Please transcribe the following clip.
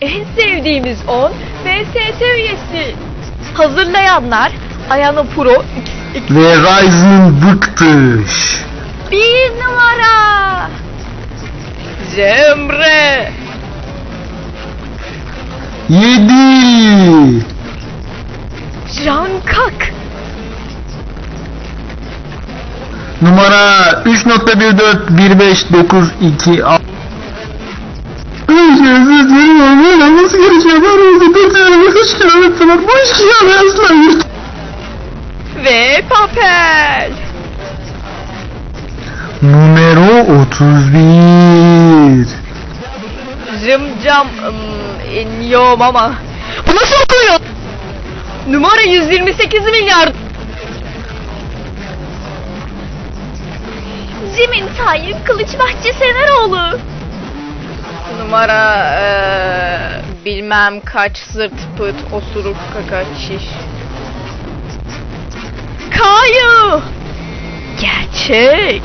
En sevdiğimiz 10 VST üyesi. Hazırlayanlar Ayana Pro X, Ve Ryzen bıktış. bir numara. Cemre. 7 Cankak. Numara 3.141592 5 kilometre var boş kilometre Ve papel. Numero 31 Cımcam ım, iniyorum ama. Bu nasıl okunuyor? Numara 128 milyar. Cem'in Tayyip Kılıçbahçe Seneroğlu. Numara eee, bilmem kaç sırt pıt osuruk kaka şiş. Kayu. Gerçek.